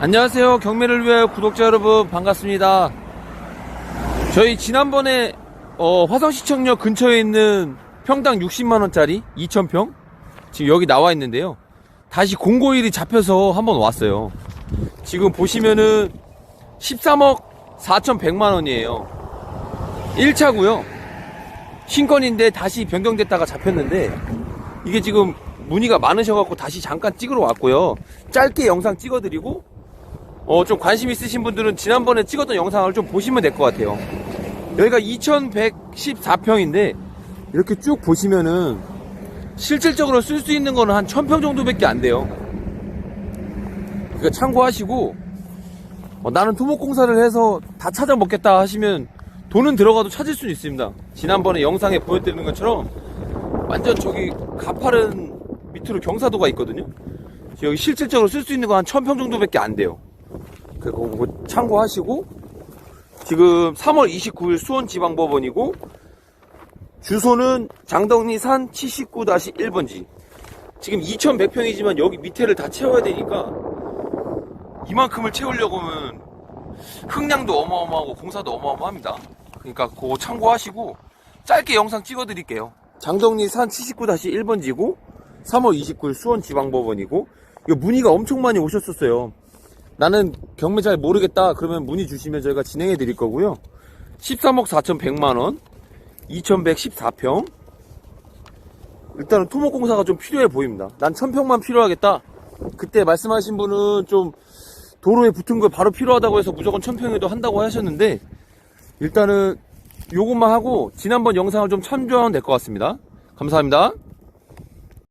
안녕하세요. 경매를 위해 구독자 여러분 반갑습니다. 저희 지난번에 어, 화성시청역 근처에 있는 평당 60만원짜리 2,000평 지금 여기 나와 있는데요. 다시 공고일이 잡혀서 한번 왔어요. 지금 보시면은 13억 4,100만원이에요. 1차고요. 신건인데 다시 변경됐다가 잡혔는데 이게 지금 문의가 많으셔갖고 다시 잠깐 찍으러 왔고요. 짧게 영상 찍어드리고 어, 좀 관심 있으신 분들은 지난번에 찍었던 영상을 좀 보시면 될 것 같아요. 여기가 2114평인데, 이렇게 쭉 보시면은, 실질적으로 쓸 수 있는 거는 한 1000평 정도밖에 안 돼요. 그러니까 참고하시고, 어, 나는 토목공사를 해서 다 찾아 먹겠다 하시면, 돈은 들어가도 찾을 수는 있습니다. 지난번에 영상에 보여드리는 것처럼, 완전 저기 가파른 밑으로 경사도가 있거든요. 여기 실질적으로 쓸 수 있는 거 한 1000평 정도밖에 안 돼요. 그거 그거 참고하시고 지금 3월 29일 수원지방법원이고 주소는 장덕리산 79-1번지. 지금 2100평이지만 여기 밑에를 다 채워야 되니까 이만큼을 채우려고 하면 흥량도 어마어마하고 공사도 어마어마합니다. 그러니까 그거 참고하시고 짧게 영상 찍어 드릴게요. 장덕리산 79-1번지고 3월 29일 수원지방법원이고 이거 문의가 엄청 많이 오셨었어요 나는 경매 잘 모르겠다. 그러면 문의 주시면 저희가 진행해 드릴 거고요. 13억 4,100만원 2114평. 일단은 토목공사가 좀 필요해 보입니다. 난 1000평만 필요하겠다. 그때 말씀하신 분은 좀 도로에 붙은 거 바로 필요하다고 해서 무조건 1000평에도 한다고 하셨는데 일단은 요것만 하고 지난번 영상을 좀 참조하면 될 것 같습니다. 감사합니다